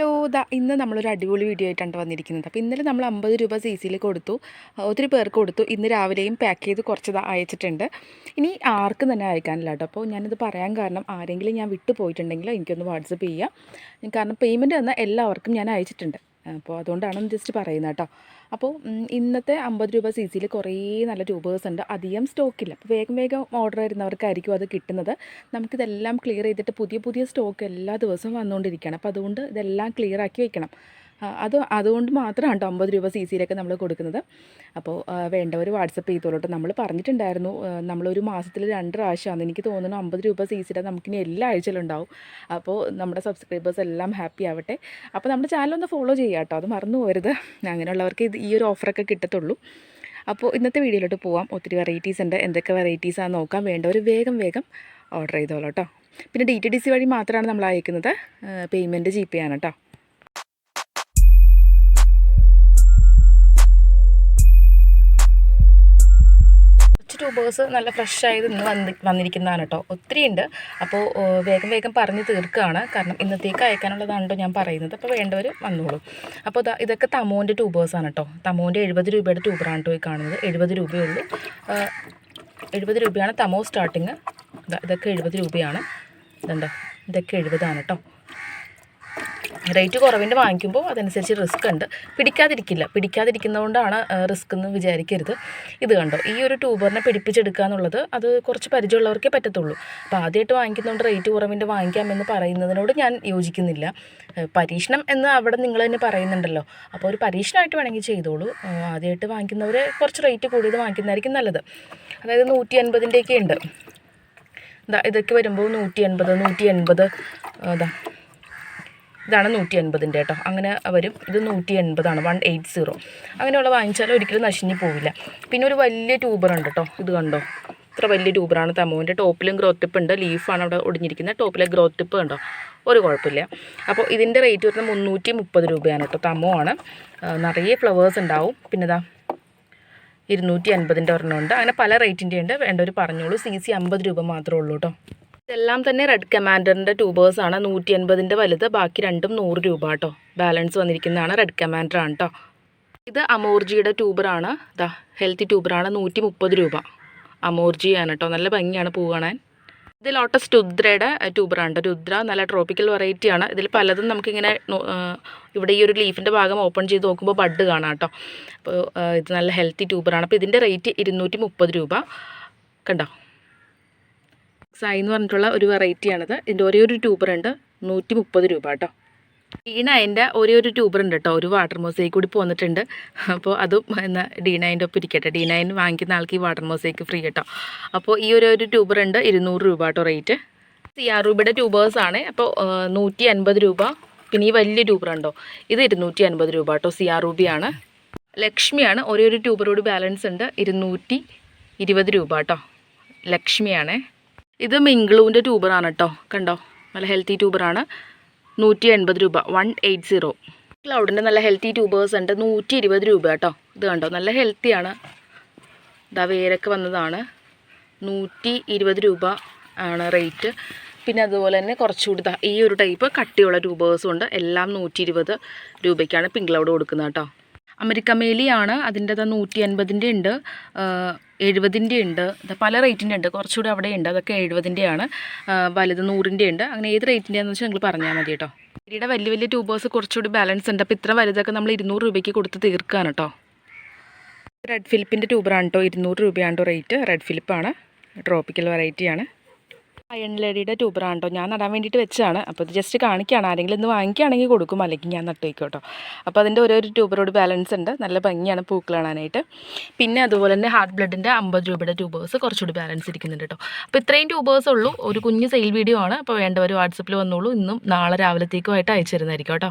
Hello ദാ ഇന്ന് നമ്മളൊരു അടിപൊളി വീഡിയോ ആയിട്ടാണ് വന്നിരിക്കുന്നത്. അപ്പോൾ ഇന്നലെ നമ്മൾ അമ്പത് രൂപ സി സിയിൽ കൊടുത്തു. ഒത്തിരി പേർക്ക് കൊടുത്തു. ഇന്ന് രാവിലെയും പാക്ക് ചെയ്ത് കുറച്ച് അയച്ചിട്ടുണ്ട്. ഇനി ആർക്കും തന്നെ അയക്കാനില്ല കേട്ടോ. അപ്പോൾ ഞാനിത് പറയാൻ കാരണം ആരെങ്കിലും ഞാൻ വിട്ടു പോയിട്ടുണ്ടെങ്കിൽ എനിക്കൊന്ന് വാട്സപ്പ് ചെയ്യാം. കാരണം പേയ്മെന്റ് തന്ന എല്ലാവർക്കും ഞാൻ അയച്ചിട്ടുണ്ട്. അപ്പോൾ അതുകൊണ്ടാണ് ജസ്റ്റ് പറയുന്നത് കേട്ടോ. അപ്പോൾ ഇന്നത്തെ അമ്പത് രൂപ സി സിയിൽ കുറേ നല്ല ട്യൂബേഴ്സ് ഉണ്ട്. അധികം സ്റ്റോക്കില്ല അപ്പോൾ വേഗം വേഗം ഓർഡർ വരുന്നവർക്കായിരിക്കും അത് കിട്ടുന്നത്. നമുക്കിതെല്ലാം ക്ലിയർ ചെയ്തിട്ട് പുതിയ പുതിയ സ്റ്റോക്ക് എല്ലാ ദിവസവും വന്നുകൊണ്ടിരിക്കുകയാണ്. അപ്പോൾ അതുകൊണ്ട് ഇതെല്ലാം ക്ലിയർ ആക്കി വെക്കണം. അത് അതുകൊണ്ട് മാത്രമാണ് കേട്ടോ അമ്പത് രൂപ സി സിയിലൊക്കെ നമ്മൾ കൊടുക്കുന്നത്. അപ്പോൾ വേണ്ടവർ വാട്സപ്പ് ചെയ്തോളൂ നമ്മൾ പറഞ്ഞിട്ടുണ്ടായിരുന്നു നമ്മളൊരു മാസത്തിൽ രണ്ട് പ്രാവശ്യമാണ്. എനിക്ക് തോന്നുന്നു അമ്പത് രൂപ സി സിയുടെ നമുക്കിനി എല്ലാ ആഴ്ചയിലും ഉണ്ടാവും. അപ്പോൾ നമ്മുടെ സബ്സ്ക്രൈബേഴ്സ് എല്ലാം ഹാപ്പി ആവട്ടെ. അപ്പോൾ നമ്മുടെ ചാനൽ ഒന്ന് ഫോളോ ചെയ്യുക കേട്ടോ അത് മറന്നു പോരുത് അങ്ങനെയുള്ളവർക്ക് ഇത് ഈ ഒരു ഓഫറൊക്കെ കിട്ടത്തുള്ളൂ. അപ്പോൾ ഇന്നത്തെ വീഡിയോയിലോട്ട് പോവാം. ഒത്തിരി വെറൈറ്റീസ് ഉണ്ട്. എന്തൊക്കെ വെറൈറ്റീസാണെന്ന് നോക്കാം. വേണ്ടവർ വേഗം വേഗം ഓർഡർ ചെയ്തോളൂ കേട്ടോ പിന്നെ ഡി ടി ഡി സി വഴി മാത്രമാണ് നമ്മൾ അയക്കുന്നത് പേയ്മെന്റ് ജി പേ ആണ് കേട്ടോ കുറച്ച് ട്യൂബേഴ്സ് നല്ല ഫ്രഷ് ആയത് ഇന്ന് വന്ന് വന്നിരിക്കുന്നതാണ് കേട്ടോ ഒത്തിരി ഉണ്ട് അപ്പോൾ വേഗം വേഗം പറഞ്ഞ് തീർക്കുകയാണ് കാരണം ഇന്നത്തേക്ക് അയക്കാനുള്ളതാണ് ഞാൻ പറയുന്നത്. അപ്പോൾ വേണ്ടവർ വന്നോളൂ. അപ്പോൾ ഇതൊക്കെ തമോന്റെ ട്യൂബേഴ്സാണ് കേട്ടോ തമോന്റെ എഴുപത് രൂപയുടെ ട്യൂബറാണ് കേട്ടോ ഈ കാണുന്നത്. എഴുപത് രൂപയുള്ളൂ. എഴുപത് രൂപയാണ് തമോ സ്റ്റാർട്ടിങ് ഇതൊക്കെ എഴുപത് രൂപയാണ്. ഇതുണ്ട്? ഇതൊക്കെ എഴുപതാണ് കേട്ടോ റേറ്റ് കുറവിന്റെ വാങ്ങിക്കുമ്പോൾ അതനുസരിച്ച് റിസ്ക് ഉണ്ട്. പിടിക്കാതിരിക്കില്ല. പിടിക്കാതിരിക്കുന്നതുകൊണ്ടാണ് റിസ്ക് എന്ന് വിചാരിക്കരുത്. ഇത് കണ്ടോ? ഈ ഒരു ട്യൂബറിനെ പിടിപ്പിച്ചെടുക്കുക എന്നുള്ളത് അത് കുറച്ച് പരിചയമുള്ളവർക്കേ പറ്റത്തുള്ളൂ. അപ്പോൾ ആദ്യമായിട്ട് വാങ്ങിക്കുന്നതുകൊണ്ട് റേറ്റ് കുറവിന്റെ വാങ്ങിക്കാമെന്ന് പറയുന്നതിനോട് ഞാൻ യോജിക്കുന്നില്ല. പരീക്ഷണം എന്ന് അവിടെ നിങ്ങൾ തന്നെ പറയുന്നുണ്ടല്ലോ. അപ്പോൾ ഒരു പരീക്ഷണമായിട്ട് വേണമെങ്കിൽ ചെയ്തോളൂ. ആദ്യമായിട്ട് വാങ്ങിക്കുന്നവർ കുറച്ച് റേറ്റ് കൂടിയത് വാങ്ങിക്കുന്നതായിരിക്കും നല്ലത്. അതായത് നൂറ്റി അൻപതിന്റെയൊക്കെ ഉണ്ട്. ഇതാ ഇതൊക്കെ വരുമ്പോൾ നൂറ്റി എൺപത് നൂറ്റി എൺപത് ഇതാ ഇതാണ് നൂറ്റി എൺപതിന്റെ കേട്ടോ. അങ്ങനെ വരും. ഇത് നൂറ്റി എൺപതാണ് വൺ എയ്റ്റ് സീറോ അങ്ങനെയുള്ള വാങ്ങിച്ചാൽ ഒരിക്കലും നശിഞ്ഞു പോവില്ല. പിന്നെ ഒരു വലിയ ട്യൂബർ ഉണ്ട് കേട്ടോ. ഇത് കണ്ടോ? ഇത്ര വലിയ ട്യൂബറാണ് തമോന്റെ ടോപ്പിലും ഗ്രോത്ത് ടിപ്പ് ഉണ്ട്. ലീഫാണ് അവിടെ ഒടിഞ്ഞിരിക്കുന്നത്. ടോപ്പിലെ ഗ്രോത്ത് ടിപ്പ് കണ്ടോ? ഒരു കുഴപ്പമില്ല. അപ്പോൾ ഇതിന്റെ റേറ്റ് വരുന്നത് മുന്നൂറ്റി മുപ്പത് രൂപയാണ് കേട്ടോ. തമോ ആണ് നിറയെ ഫ്ലവേഴ്സ് ഉണ്ടാവും. പിന്നെ ഇതാ ഇരുന്നൂറ്റി അൻപതിന്റെ ഒരെണ്ണം ഉണ്ട്. അങ്ങനെ പല റേറ്റിന്റെ ഉണ്ട് വേണ്ടവർ പറഞ്ഞോളൂ. സി സി അമ്പത് രൂപ മാത്രമേ ഉള്ളൂ കേട്ടോ. ഇതെല്ലാം തന്നെ റെഡ് കമാൻഡറിന്റെ ആണ്. നൂറ്റി അൻപതിന്റെ വലുത് ബാക്കി രണ്ടും നൂറ് രൂപ കേട്ടോ ബാലൻസ് വന്നിരിക്കുന്നതാണ് റെഡ് ആണ് കേട്ടോ ഇത് അമോർജിയുടെ ട്യൂബറാണ് ഇതാ ഹെൽത്തി ട്യൂബറാണ് നൂറ്റി മുപ്പത് രൂപ. അമോർജിയാണ് കേട്ടോ നല്ല ഭംഗിയാണ് പൂ കാണാൻ. ഇത് ലോട്ടസ് രുദ്രയുടെ ട്യൂബറാണ് രുദ്ര നല്ല ട്രോപ്പിക്കൽ വെറൈറ്റിയാണ് ഇതിൽ പലതും നമുക്കിങ്ങനെ ഇവിടെ ഈ ഒരു ലീഫിന്റെ ഭാഗം ഓപ്പൺ ചെയ്ത് നോക്കുമ്പോൾ ബഡ് കാണാം കേട്ടോ അപ്പോൾ ഇത് നല്ല ഹെൽത്തി ട്യൂബറാണ് അപ്പോൾ ഇതിന്റെ റേറ്റ് ഇരുന്നൂറ്റി മുപ്പത് രൂപ. കണ്ടോ? സായി എന്ന് പറഞ്ഞിട്ടുള്ള ഒരു വെറൈറ്റിയാണിത്. ഇതിന്റെ ഒരേ ഒരു ട്യൂബർ ഉണ്ട് നൂറ്റി മുപ്പത് രൂപ കേട്ടോ. ഡീന അതിന്റെ ഒരേ ഒരു ട്യൂബർ ഉണ്ട് കേട്ടോ. ഒരു വാട്ടർ മോസേക്ക് കൂടി പോന്നിട്ടുണ്ട്. അപ്പോൾ അതും എന്നാൽ ഡി നയന്റെ ഒപ്പം ഇരിക്കട്ടെ. ഡീനായൻ നയൻ വാങ്ങിക്കുന്ന ആൾക്ക് ഈ വാട്ടർ മോസേക്ക് ഫ്രീ കേട്ടോ. അപ്പോൾ ഈ ഒരു ഒരു ട്യൂബർ ഉണ്ട് ഇരുന്നൂറ് രൂപ കേട്ടോ റേറ്റ് സി ആർ രൂപയുടെ ട്യൂബേഴ്സാണ് അപ്പോൾ നൂറ്റി അൻപത് രൂപ. പിന്നെ ഈ വലിയ ട്യൂബർ ഉണ്ടോ ഇത് ഇരുന്നൂറ്റി അൻപത് രൂപ കേട്ടോ. സി ആർ രൂപയാണ് ലക്ഷ്മിയാണ്. ഒരേ ഒരു ട്യൂബറോട് ബാലൻസ് ഉണ്ട്. ഇരുന്നൂറ്റി ഇരുപത് രൂപ കേട്ടോ. ലക്ഷ്മിയാണേ. ഇത് മിങ്കിളൂന്റെ ട്യൂബറാണ് കേട്ടോ. കണ്ടോ? നല്ല ഹെൽത്തി ട്യൂബറാണ്. നൂറ്റി എൺപത് രൂപ. വൺ എയ്റ്റ് സീറോ ക്ലൗഡിന്റെ നല്ല ഹെൽത്തി ട്യൂബേഴ്സ് ഉണ്ട്. നൂറ്റി ഇരുപത് രൂപ കേട്ടോ. ഇത് കണ്ടോ? നല്ല ഹെൽത്തിയാണ് ഇതാ വേരൊക്കെ വന്നതാണ്. നൂറ്റി ഇരുപത് രൂപ ആണ് റേറ്റ് പിന്നെ അതുപോലെ തന്നെ കുറച്ചുകൂടി ഈ ഒരു ടൈപ്പ് കട്ടിയുള്ള ട്യൂബേഴ്സും ഉണ്ട്. എല്ലാം നൂറ്റി ഇരുപത് രൂപയ്ക്കാണ് പിങ്ക് ക്ലൗഡ് കൊടുക്കുന്നത് കേട്ടോ. അമരിക്കമേലിയാണ്. അതിന്റെ ദാ നൂറ്റി അൻപതിന്റെ ഉണ്ട് എഴുപതിന്റെ ഉണ്ട് പല റേറ്റിന്റെ ഉണ്ട് കുറച്ചുകൂടി അവിടെ ഉണ്ട് അതൊക്കെ എഴുപതിന്റെയാണ്. വലുത് നൂറിന്റെ ഉണ്ട് അങ്ങനെ ഏത് റേറ്റിന്റെയാണെന്ന് വെച്ചാൽ നിങ്ങൾ പറഞ്ഞാൽ മതി കേട്ടോ. ഇവിടെ വലിയ വലിയ ട്യൂബേഴ്സ് കുറച്ചുകൂടി ബാലൻസ് ഉണ്ട്. അപ്പോൾ ഇത്ര വലുതൊക്കെ നമ്മൾ ഇരുന്നൂറ് രൂപയ്ക്ക് കൊടുത്ത് തീർക്കുകയാണ് കേട്ടോ. റെഡ് ഫിലിപ്പിന്റെ ട്യൂബറാണ് കേട്ടോ. ഇരുന്നൂറ് രൂപയാണ് കേട്ടോ റേറ്റ് റെഡ് ഫിലിപ്പാണ് ട്രോപ്പിക്കൽ വെറൈറ്റിയാണ് അയൺ ലേഡിയുടെ ട്യൂബറാണ് കേട്ടോ ഞാൻ നടാൻ വേണ്ടിയിട്ട് വെച്ചതാണ്. അപ്പോൾ ഇത് ജസ്റ്റ് കാണിക്കുകയാണ് ആരെങ്കിലും ഇന്ന് വാങ്ങിക്കുകയാണെങ്കിൽ കൊടുക്കും. അല്ലെങ്കിൽ ഞാൻ നട്ടു വയ്ക്കും കേട്ടോ അപ്പോൾ അതിന്റെ ഓരോ ട്യൂബറോട് ബാലൻസ് ഉണ്ട്. നല്ല ഭംഗിയാണ് പൂക്കൾ കാണാനായിട്ട്. പിന്നെ അതുപോലെ തന്നെ ഹാർട്ട് ബ്ലഡിന്റെ അമ്പത് രൂപയുടെ ട്യൂബേഴ്സ് കുറച്ചുകൂടി ബാലൻസ് ഇരിക്കുന്നുണ്ട് കേട്ടോ. അപ്പോൾ ഇത്രയും ട്യൂബേഴ്സ് ഉള്ളൂ. ഒരു കുഞ്ഞ് സെയിൽ വീഡിയോ ആണ്. അപ്പോൾ വേണ്ടവർ വാട്സപ്പിൽ വന്നോളൂ. ഇന്നും നാളെ രാവിലത്തേക്കുമായിട്ട് അയച്ചു തരുന്നതായിരിക്കും കേട്ടോ.